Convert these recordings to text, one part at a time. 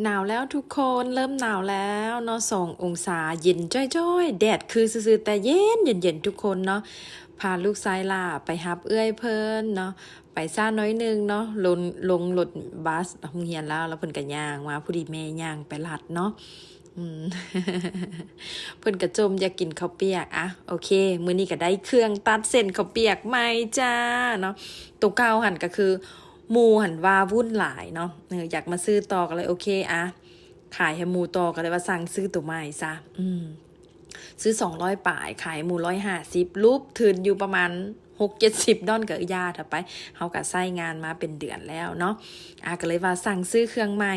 หนาวแล้วทุกคนเริ่มหนาวแล้วเนาะสององศาเย็นจ้อยๆ แดดคือซื่อแต่เย็นเย็นๆทุกคนเนาะพาลูกชายล่าไปฮับเอื้อยเพิ่นเนาะไปซ่าน้อยหนึงเนาะลงลงรถบัสโรงเรียนแล้วแล้วเพิ่นก็ย่างมาผู้ดีแม่ย่างไปลัดเนาะเพิ่นกระจมอยากกินข้าวเปียกอะโอเค มื้อนี้ก็ได้เครื่องตัดเส้นข้าวเปียกใหม่จ้าเนาะตัวเก่าหันก็คือ มูหันว่าวุ่นหลายเนาะเอออยากมาซื้อต่อก็เลยโอเคอะขายให้มูต่อก็เลยว่าสั่งซื้อตัวใหม่ซะอืมซื้อสองร้อยป่ายขายหมูร้อยห้าสิบรูปถืนอยู่ประมาณหกเจ็ดสิบดอนกับญาติไปเขาก็ใส่งานมาเป็นเดือนแล้วเนาะอาก็เลยว่าสั่งซื้อเครื่องใหม่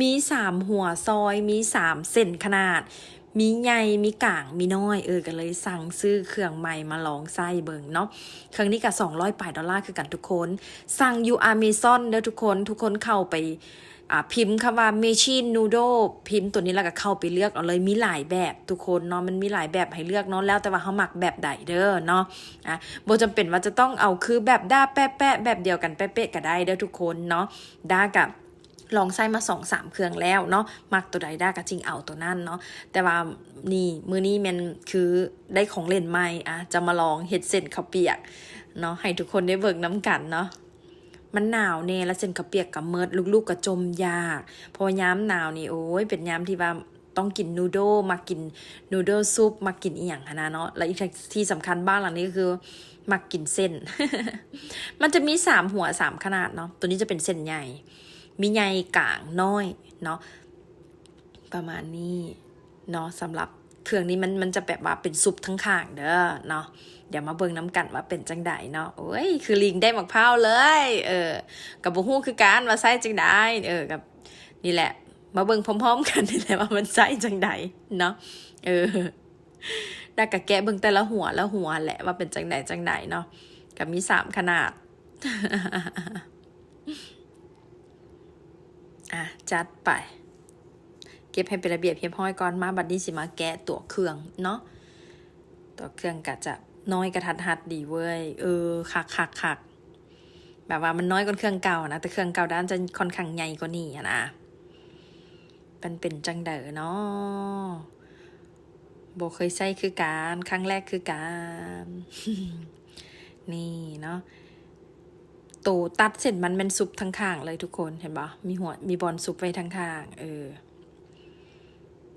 มีสามหัวซอยมีสามเส้นขนาด มีใหญ่มีกลางมีน้อยเออก็เลยสั่งซื้อเครื่องใหม่มาลองไส้เบิงเนาะเครื่องนี้ก็สองร้อยปายดอลลาร์คือกันทุกคน สั่งอยู่อเมซอนเด้อทุกคนทุกคนเข้าไปอ่าพิมพ์คำว่า machine noodle พิมพ์ตัวนี้แล้วก็เข้าไปเลือกเอาเลยมีหลายแบบทุกคนเนาะมันมีหลายแบบให้เลือกเนาะแล้วแต่ว่าเขาหมักแบบใดเด้อเนาะอะโบจำเป็นว่าจะต้องเอาคือแบบด้าแปะแปะแบบเดียวกันแปะแปะก็ได้เด้อทุกคนเนาะด้ากับ ลองใส่มาสองสามเครื่องแล้วเนาะมักตัวใดได้ก็จริงเอาตัวนั้นเนาะแต่ว่านี่มือนี้มันคือได้ของเล่นใหม่อะจะมาลองเฮ็ดเส้นข้าวเปียกเนาะให้ทุกคนได้เบิกน้ำกันเนาะมันหนาวเน่แล้วเส้นกระเปียกกับเมิดลูกๆกระจมยากเพอย้ำหนาวนี่โอ้ยเป็นย้ำที่ว่าต้องกินนูโดมากินนูโดซุปมากินอีหยังขนาดเนาะและอีกที่สำคัญบ้านหลังนี้ก็คือมากินเส้น มันจะมีสามหัวสามขนาดเนาะตัวนี้จะเป็นเส้นใหญ่ มีใหญ่กลางน้อยเนาะประมาณนี้เนาะสำหรับเครื่องนี้มันมันจะแบบว่าเป็นซุปทั้งข้างเด้อเนาะเดี๋ยวมาเบิ่งน้ำกันว่าเป็นจังไดเนาะโอ้ยคือลิงได้หมักเผาเลย เออ กับบุฮู้คือการว่าไส้จังไดเออกับนี่แหละ มาเบิ่งพร้อมๆ กันนี่แหละว่ามันไส้จังไดเนาะเออได้กะแกะเบิ่งแต่ละหัวละหัวแหละว่าเป็นจังไดจังไดเนาะกับมีสามขนาด อะ จัดไป เก็บให้เป็นระเบียบเพียบห้อยก่อนมาบัดนี้สิมาแกะตัวเครื่องเนาะตัวเครื่องก็จะน้อยกระทัดหัดดีเว้ยเออคักคักคักแบบว่ามันน้อยกว่าเครื่องเก่านะแต่เครื่องเก่าด้านจะค่อนข้างใหญ่กว่านี้อะนะมันเป็นจังเดอเนาะโบเคยใส่คือการครั้งแรกคือการ นี่เนาะ ตูตัดเสร็จมันเป็นซุปทั้งข้างเลยทุกคนเห็นปะมีหัวมีบอลซุปไว้ทั้งข้างเออ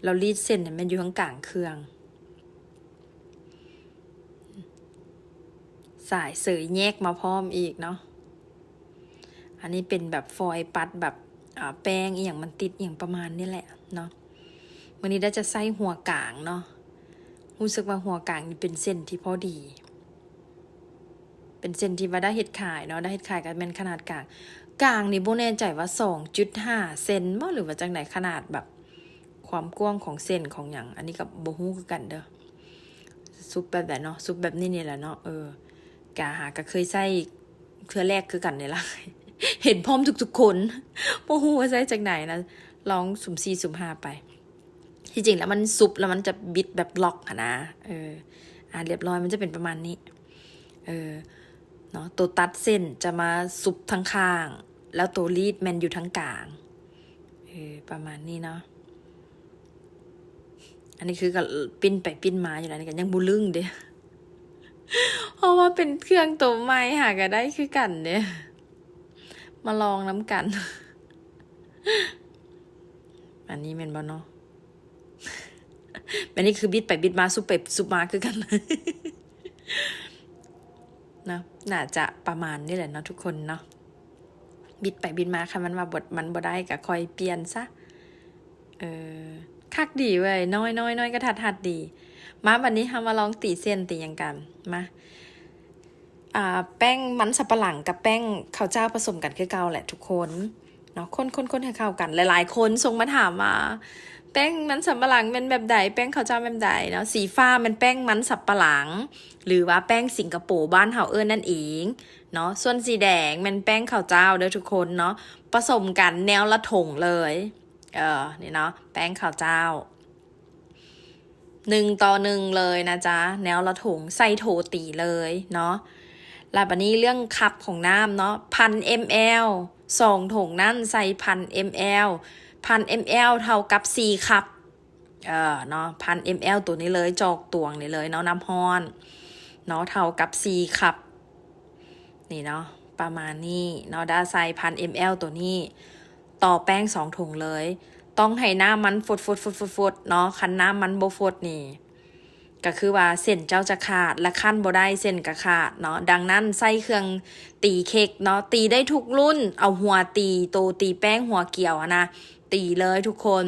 เรารีดเส้นเนี่ยมันอยู่ข้างกลางเครื่อง สายเสยแยกมาพร้อมอีกเนาะอันนี้เป็นแบบฟอยล์ปัดแบบแป้งอย่างมันติดอย่างประมาณนี้แหละเนาะวันนี้ได้จะใส่หัวกลางเนาะรู้สึกว่าหัวกลางนี่เป็นเส้นที่พอดี เป็นเส้นที่ว่าได้เห็ดขายเนาะได้เห็ดขายกันเป็นขนาดกลาง กลางนี่โบแน่ใจว่าสองจุดห้าเซนมั้หรือว่าจังไหนขนาดแบบ ความกว้างของเส้นของอย่าง อันนี้กับโบฮู้กันเด้อซุปแบบไหนเนาะซุปแบบนี้นี่แหละเนาะเออกาหาก็เคยใส่เครือแรกคือกันนี่ละเห็นพร้อมทุกๆคนโมหูว่าใส่จากไหนนะลองสุ่มสี่สุ่มห้าไป ที่จริงแล้วมันซุปแล้วมันจะบิดแบบล็อกนะเอออ่าเรียบร้อยมันจะเป็นประมาณนี้ เออ เนาะตัวตัดเส้นจะมาซุปทั้งข้าง แล้วตัวรีดแมนอยู่ทั้งกลางเออประมาณนี้เนาะอันนี้คือก็ปิ้นไปปิ้นมาอยู่แล้วนี่กันยังบูลึ่งเด้เพราะว่าเป็นเครื่องตัวใหม่หาก็ได้คือกันเนี่ยมาลองน้ำกัน อันนี้เป็นบอเนาะอันนี้คือบิดไปบิดมาซุปไปซุปมาคือกันเลย นะน่าจะประมาณนี่แหละเนาะทุกคนเนาะบิดไปบิดมาค่ะมันมาบดมันบ่ได้ก็คอยเปลี่ยนซะเออคักดีเว้ยน้อยน้อยน้อยก็ทัดทัดดี มาวันนี้เรามาลองตีเส้นตีอย่างกันมาอ่าแป้งมันสับปะหลังกับแป้งข้าวเจ้าผสมกันคือเก่าแหละทุกคนเนาะคนคนคนให้เข้ากันหลาย ๆ คนส่งมาถามมา แป้งมันสับปะหลังเป็นแบบใดแป้งข้าวเจ้าแบบใดเนาะสีฟ้ามันแป้งมันสับปะหลัง หรือว่าแป้งสิงคโปร์บ้านเฮาเอิ้นนั่นเองเนาะส่วนสีแดงมันแป้งข้าวเจ้าเด้อทุกคนเนาะผสมกันแนวละถงเลยเออนี่เนาะแป้งข้าวเจ้าหนึ่งต่อหนึ่งเลยนะจ๊ะแนวละถงใส่โถตีเลยเนาะแล้วบันนี้เรื่องคัพของน้ำเนาะพัน ml สองถงนั่นใส่พัน ml พัน ml เท่ากับสี่คัพเออเนาะพัน ml ตัวนี้เลยจอกตวงนี่เลยเนาะน้ำฮ้อนเนาะเท่ากับสี่คัพนี่เนาะประมาณนี้เนาะดาใส่พัน ml ตัวนี้ ต่อแป้งสองถุงเลย ต้องให้น้ามันฟดฟดฟดฟดฟดเนาะคันน้ามันโบฟดนี่ก็คือว่าเส้นเจ้าจะขาดและขั้นบ่ได้เส้นก็ขาดเนาะดังนั้นใส่เครื่องตีเค้กเนาะตีได้ทุกรุ่น เอาหัวตีโตตีแป้งหัวเกี่ยวนะ ตีเลยทุกคน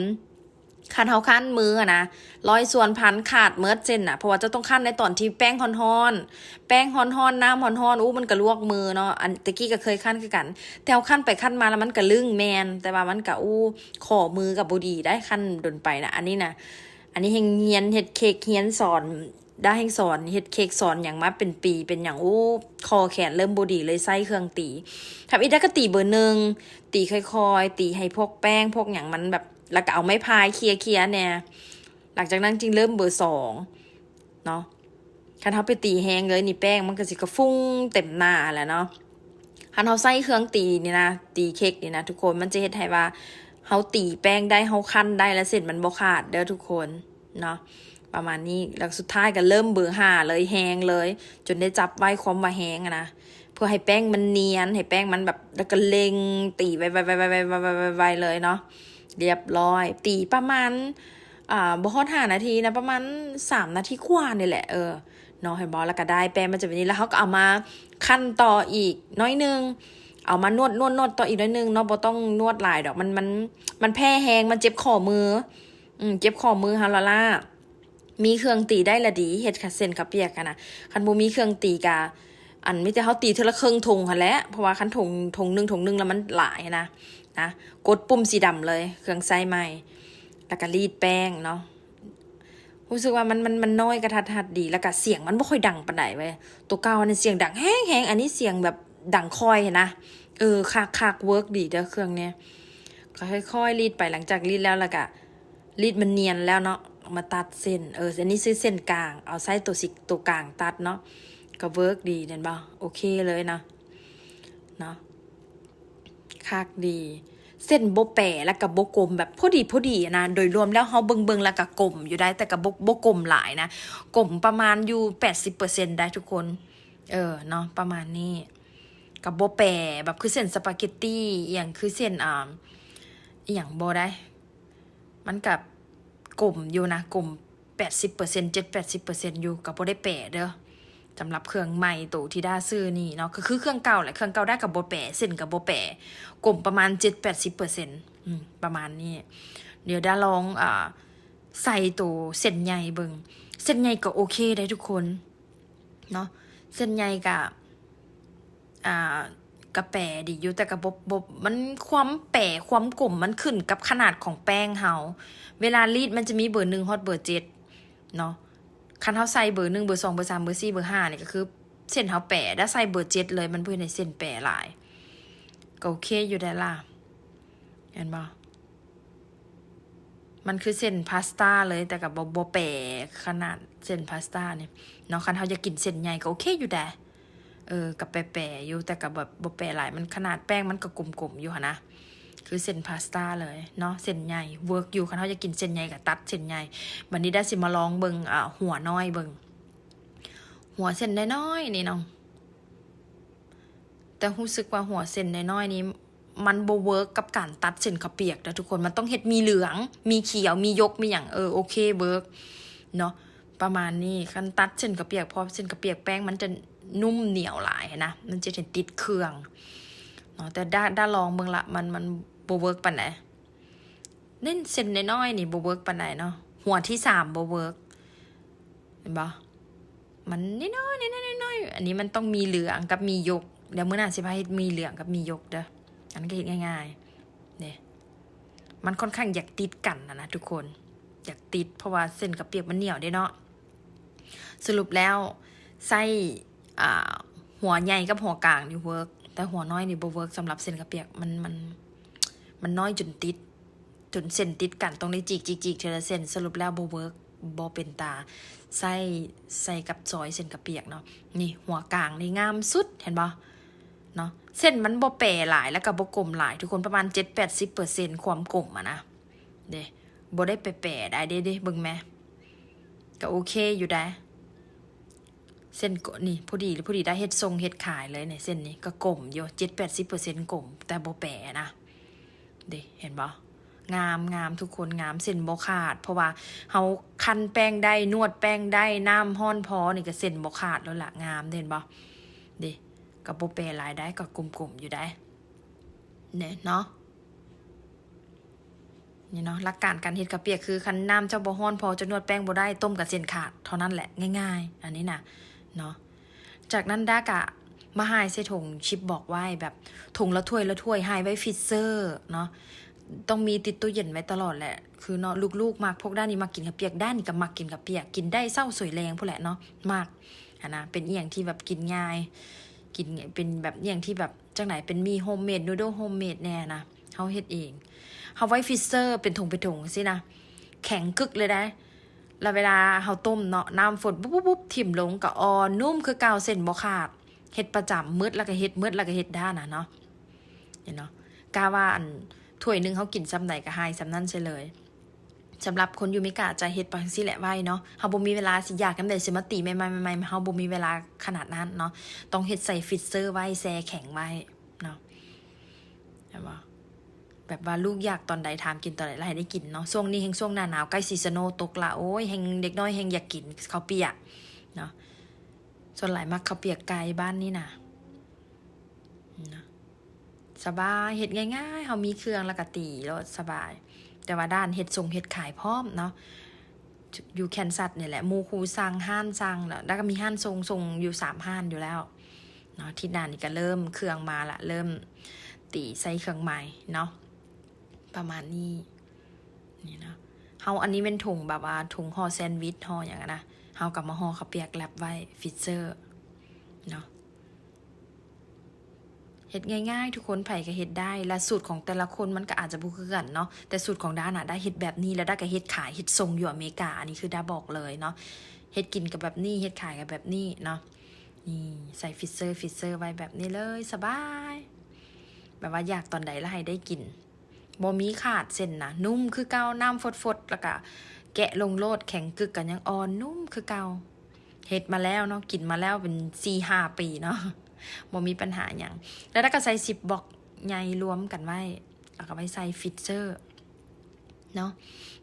คันเฮาขั้นมือนะร้อยส่วนพันขาดเมิดเส้นอะเพราะว่าจะต้องขั้นในตอนที่แป้งฮ้อนๆแป้งฮอนๆน้ำฮอนๆอู้มันก็ลวกมือเนาะอันตะกี้ก็เคยขั้นคือกัน แต่เอาขั้นไปขั้นมาแล้วมันก็ลึงแมน แต่ว่ามันก็อู้ขอมือกับบ่ดีได้ขั้นดนไปนะอันนี้นะอันนี้เฮงเฮียนเฮ็ดเค้กเฮียนสอน ได้เฮงสอนเฮ็ดเค้กสอนอย่างมาเป็นปี เป็นอย่างโอ้คอแขนเริ่มบดีเลยไส้เครื่องตีทำอีได้ก็ตีเบอร์หนึ่งตีค่อยๆ ตีให้พวกแป้ง พวกอย่างมันแบบแล้วก็เอาไม้พายเคลียร์เคลียร์เนี่ย หลังจากนั้นจริงเริ่มเบอร์สองเนาะคันเขาไปตีแห้งเลยนี่แป้งมันก็สิกระฟุ้งเต็มหน้าแหล้วเนาะคันเขาใส่เครื่องตีนี่นะตีเค้กนี่นะทุกคนมันจะเฮ็ดให้ว่าเขาตีแป้งได้เขาคั้นได้แล้วเสร็จมันบ่ขาดเด้อทุกคนเนาะ ประมาณนี้แล้วสุดท้ายก็เริ่มเบอร์ห้าเลยแห้งเลย จนได้จับไว้ความว่าแห้งนะเพื่อให้แป้งมันเนียน ให้แป้งมันแบบแล้วก็เล็งตีไวไวไวไวไวไวไวไวเลยเนาะเรียบร้อย ตีประมาณอ่าบ่ฮอดห้านาทีนะประมาณสามนาทีกว่านี่แหละเออเนาะเห็นบอแล้วก็ได้แป้งมันจะเป็นนี้แล้วเขาก็เอามาขั้นต่ออีกน้อยนึงเอามานวดนวดนวดต่ออีกนิดนึงเนาะบ่ต้องนวดหลายดอกมันมันมันแพ้แหงมันเจ็บข้อมือ อืมเจ็บข้อมือฮาลาล่า มีเครื่องตีได้ละดีเฮ็ดคัดเส้นกับเปียกกันนะคันบ่มีเครื่องตีกะอันไมิแต่เฮาตีเทละครึ่องทงหั่นแหละเพราะว่าคันทงทงหนึงทงหนึงแล้วมันหลายนะนะกดปุ่มสีดำเลย เครื่องใส่ใหม่แล้วก็รีดแป้งเนาะรู้สึกว่ามันมันมันน้อยกระทัดทัดดีแล้วก็เสียงมันบ่ค่อยดังปานใดเว้ยตัวเก่าเนี่ยเสียงดังแห้งๆอันนี้เสียงแบบดังคอยนะเออคากคากเวิร์กดีเด้อเครื่องเนี้ยค่อยๆรีดไปหลังจากรีดแล้วแล้วก็รีดมันเนียนแล้วเนาะ มาตัดเส้น เออ อันนี้ซื้อเส้นกลาง เอาไส้ตัวสิตัวกลางตัดเนาะ ก็เวิร์กดีเห็นป่โอเคเลยนะ เนาะคากดี เส้นโบแปะแล้วกับโบกลมแบบพอดีพอดีนะ โดยรวมแล้วเฮาเบิงเบิงแล้วก็กลมอยู่ได้แต่กับโบโบกลมหลายนะ กลมประมาณอยู่แปดสิบเปอร์เซ็นได้ทุกคน เออ เนาะ ประมาณนี้ กับโบแปรแบบคือเส้นสปาเกตตี้อย่างคือเส้นอ่าอย่างโบได้ มันกับ กลมอยู่นะกลมแปดสิบเปอร์เซ็นเจ็ดแปดสิบเปอร์เซ็นอยู่กับโบได้แปะเด้อสำหรับเครื่องใหม่ตัวที่ได้ซื้อนี่เนาะก็คือเครื่องเก่าแหละเครื่องเก่าได้กับโบแปะเส้นกับโบแปะกลมประมาณเจ็ดแปดสิบเปอร์เซ็นประมาณนี้ เดี๋ยวได้ลองอ่าใส่ตัวเส้นใหญ่เบิงเส้นใหญ่ก็โอเคได้ทุกคนเนาะเส้นใหญ่กับอ่า กระแปรดีอยู่แต่กระบบบบมันความแปรความกลมมันขึ้นกับขนาดของแป้งเฮาเวลารีดมันจะมีเบอร์หนึ่งฮอตเบอร์เจ็ดเนาะคันเฮาใส่เบอร์หนึ่งเบอร์สองเบอร์สามเบอร์สี่เบอร์ห้าเนี่ยก็คือ เส้นเฮาแปรถ้าใส่เบอร์เจ็ดเลยมันเพื่อในเส้นแปรหลายก็โอเคอยู่ได้ล่ะเห็นปะมันคือเส้นพาสต้าเลยแต่กับบบแปรขนาดเส้นพาสต้าเนี่ยเนาะคันเฮาจะกินเส้นใหญ่ก็โอเคอยู่ได้ เออกับแปรๆอยู่แต่กับแบบบ่แปรหลายมันขนาดแป้งมันก็กลมๆอยู่ค่ะนะคือเส้นพาสต้าเลยเนาะเส้นใหญ่เวิร์กอยู่คันเขาจะกินเส้นใหญ่กับตัดเส้นใหญ่วันนี้ได้สิมาลองเบิงอ่าหัวน้อยเบิงหัวเส้นน้อยนี่น้องแต่รู้สึกว่าหัวเส้นน้อยนี้มันโบเวิร์กกับการตัดเส้นข้าวเปียกนะทุกคนมันต้องเห็ดมีเหลือง มีเขียวมียกมีอย่างเออโอเคเวิร์กเนาะ ประมาณนี้คันตัดเส้นข้าวเปียกพราะเส้นข้าวเปียกแป้งมันจะนุ่มเหนียวหลายนะ มันจะถึงติดเครื่องเนาะแต่ด้าด้าลองเบิ่งละมันมันโบเวิร์กปานไหนเน้นเส้นน้อยๆนี่โบเวิร์กปานไหนเนาะหัวที่สามโบเวิร์กเห็นปะมันน้อยๆน้อยๆน้อยๆอันนี้มันต้องมีเหลืองกับมียกเดี๋ยวเมื้อหน้าสิพาเฮ็ดมีเหลืองกับมียกเด้ออันนั้ก็เฮ็ดง่ายๆเนี่ยมันค่อนข้างอยากติดกันนะนะทุกคนอยากติดเพราะว่าเส้นกับเปียกมันเหนียวเด้เนาะ สรุปแล้วไส้หัวใหญ่กับหัวกลางนี่เวิร์กแต่หัวน้อยนี่บ่เวิร์กสำหรับเส้นกระเปียกมันมันมันน้อยจนติดจนเส้นติดกันต้องได้จีกจีกจีกเทละเส้นสรุปแล้วบ่เวิร์กบ่เป็นตาใส่ใส่กับซอยเส้นกระเปียกเนาะนี่หัวกลางนี่งามสุดเห็นบ่เนาะเส้นมันบ่แปรหลายแล้วก็บ่กลมหลาย ทุกคนประมาณ7-80%ความกลมอะนะเด้บ่ได้ไปแปรได้เด้เด้เบิ่งแหม ก็โอเคอยู่ได้ เส้นก็นี่พอดีหรือพอดีได้เฮ็ดทรงเฮ็ดขายเลยเนี่ยเส้นนี้ก็กลมอยู่7-80%กลม แต่บ่แปรนะเด้เห็นบ่งามงามทุกคนงามเส้นบ่ขาด เพราะว่าเฮาคันแป้งได้นวดแป้งได้น้ำห้อนพอนี่ก็เส้นบ่ขาดแล้วล่ะงามเห็นบ่เด้ก็บ่แปรหลายได้ก็กลมๆอยู่ได้เนี่ยเนาะ นี่เนาะหลักการการเฮ็ดกะเปียกคือคันน้ำเจ้าบ่ฮ้อนพอจะนวดแป้งบ่ได้ต้มกับเส้นขาดเท่านั้นแหละง่าย ๆ อันนี้น่ะเนาะจากนั้นดากะมาหายใส่ถุงชิปบอกไว้แบบถุงละถ้วยละถ้วยหายไว้ฟิตเซอร์เนาะต้องมีติดตู้เย็นไว้ตลอดแหละ คือเนาะลูกๆมากพวกด้านนี้มากินกับเปียกด้านนี้ก็มักกินกับเปียกกินได้เศร้าสวยแรงพวกแหละเนาะมากอะนะเป็นอย่างที่แบบกินง่าย กินไงเป็นแบบอย่างที่แบบจังไหนเป็นมีโฮมเมดนูโดโฮมเมดแน่นะ เฮาเฮ็ดเองเฮาไว้ฟิเซอร์เป็นถุงเป็นถุงสินะ แข็งกึกเลยได้แล้วเวลาเฮาต้มเนาะน้ำฝนปุ๊บปุ๊บปุ๊บถิ่มลงกับออนนุ่มคือเกาวเส้นบ่ขาดเฮ็ดประจำมืดแล้วก็เฮ็ดมืดแล้วก็เฮ็ดด้านนะเนาะเห็นเนาะกาว่าอันถ้วยหนึงเขากินซ้ำไหนก็หายซ้ำนั่นใช่เลยสำหรับคนอยู่ม่กะจะเฮ็ดไปสิแหละไว้เนาะเฮาบ่มีเวลาสิอยากกันได้สิมาตีใหม่ๆใหม่ๆเฮาบ่มีเวลาขนาดนั้นเนาะต้องเฮ็ดใส่ฟิตเซอร์ไว้แช่แข็งไว้เนาะเห็นบ่ แบบว่าลูกอยากตอนใดถามกินตอนใดแล้วให้ได้กินเนาะช่วงนี้แห่งช่วงหน้าหนาวใกล้ซีซันโนตกละโอ้ยแห่งเด็กน้อยแห่งอยากกินข้าวเปียกเนาะส่วนหลายมักข้าวเปียกไก่บ้านนี่นะนะสบายเฮ็ดง่ายๆเฮามีเครื่องแล้วก็ตีแล้วสบาย แต่ว่าด้านเฮ็ดส่งเฮ็ดขายพร้อมเนาะอยู่แคนซัสเนี่ยแหละมูคูสั่งห้านสั่งแล้วแล้วก็มีห้านทรงทรงอยู่สามห้านอยู่แล้วเนาะที่ด้านนี้ก็เริ่มเครื่องมาละเริ่มตีใส่เครื่องใหม่เนาะ ประมาณนี้นี่นะเฮาอันนี้เป็นถุงแบบว่าถุงห่อแซนด์วิชห่ออย่างนั้นนะเฮากลับมาห่อข้าวเปียกแลบไว้ฟิเซอร์เนาะเฮ็ดง่ายๆ ทุกคนไผ่ก็เฮ็ดได้ และสูตรของแต่ละคนมันก็อาจจะบ่คือกันเนาะแต่สูตรของด้านน่ะได้เฮ็ดแบบนี้แล้วได้ก็เฮ็ดขายเฮ็ดส่งอยู่อเมริกาอันนี้คือด้าบอกเลยเนาะเฮ็ดกินกับแบบนี้เฮ็ดขายกับแบบนี้เนาะนี่ใส่ฟิเซอร์ฟิเซอร์ไว้แบบนี้เลยสบาย แบบว่าอยากตอนใดแล้วให้ได้กิน บ่มีขาดเส้นนะนุ่มคือเกาน้ำฟดๆแล้วก็แกะลงโลดแข็งกึกกันยังอ่อนนุ่มคือเกาเฮ็ดมาแล้วเนาะกินมาแล้วเป็นสี่ห้าปีเนาะบ่มีปัญหาอย่างแล้วถ้าก็ใส่สิบบล็อกใหญ่รวมกันไว้แล้วก็ไว้ใส่ฟิตเซอร์เนาะ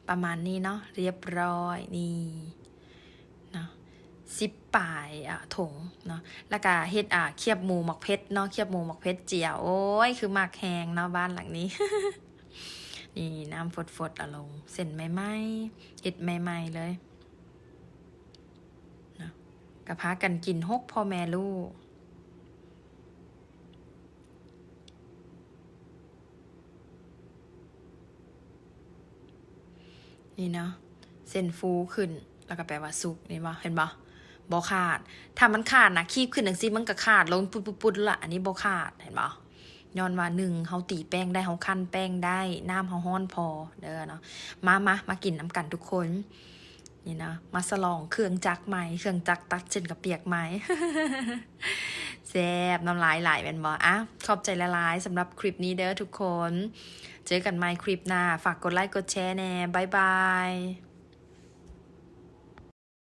ประมาณนี้เนาะเรียบร้อยนี่เนาะสิบปลายอะถุงเนาะแล้วก็เฮ็ดอะเคียบหมูหมกเพชรเนาะเคียบหมูหมกเพชรเจียวโอ้ยคือหมักแหงเนาะบ้านหลังนี้ นี่น้ำฟดๆอะลงเส้นใหม่ๆเห็ดใหม่ๆเลยนะกระพากันกินหกพ่อแม่ลูกนี่เนาะเส้นฟูขึ้น แล้วก็แปลว่าสุกนี่บ่เห็นบ่บ่ขาด ถ้ามันขาดนะคีบขึ้นจังซีมันก็ขาดลงปุดๆละอันนี้บ่ขาดเห็นบ่ ย้อนว่าหนึ่งเฮาตีแป้งได้เฮาคั่นแป้งได้น้ำเฮาฮ้อนพอเด้อเนาะมามามากินน้ำกันทุกคนนี่นะมาสลองเครื่องจักรใหม่เครื่องจักรตัดเช่นกับเปียกไหมแซ่บน้ำลายไหลเป็นบ่อะขอบใจละลายสำหรับคลิปนี้เด้อทุกคน เจอกันใหม่คลิปหน้า ฝากกดไลค์กดแชร์แน่บายบาย